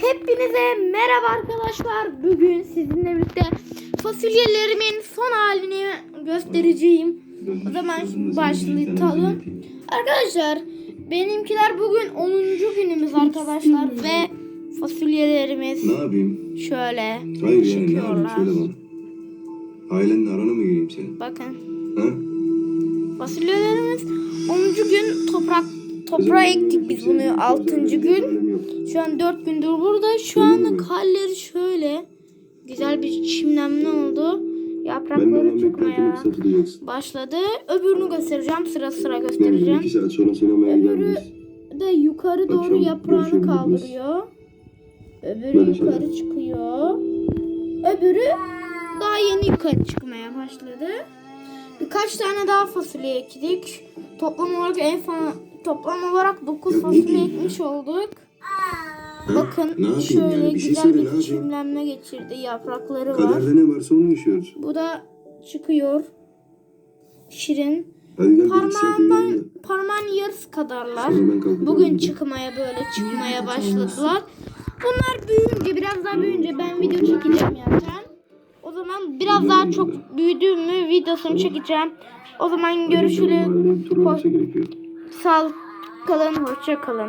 Hepinize merhaba arkadaşlar. Bugün sizinle birlikte fasulyelerimin son halini göstereceğim. O zaman başlayalım. Arkadaşlar benimkiler bugün 10. günümüz arkadaşlar ve fasulyelerimiz şöyle Hayır yani ne yapayım söyle bana. Ailenin arana mı gireyim senin? Bakın Ha? fasulyelerimiz 10. gün toprak toprağa ektik biz bunu 6. gün. Şu an 4 gündür burada. Şu anlık halleri şöyle. Güzel bir çimlenme oldu. Yaprakları çıkmaya başladı. Öbürünü göstereceğim. Sıra sıra göstereceğim. Öbürü de yukarı doğru yaprağını kaldırıyor. Öbürü yukarı çıkıyor. Öbürü daha yeni yukarı çıkmaya başladı. Birkaç tane daha fasulye ektik. Toplam olarak en toplam olarak 9 Ya ne fasulye ekmiş olduk. Ha? Bakın şöyle yani? Bir şey güzel bir çimlenme geçirdi. Yaprakları var. Kaderde ne varsa onu yaşıyoruz. Bu da çıkıyor. Şirin. Saat Parmağından parmağın yarısı kadarlar. Bugün çıkmaya böyle çıkmaya başladılar. Bunlar büyüyünce biraz daha büyüyünce ben video çekeceğim zaten. O zaman biraz daha çok büyüdüğümü videosunu çekeceğim. O zaman görüşürüz. Sağlık kalın, hoşça kalın.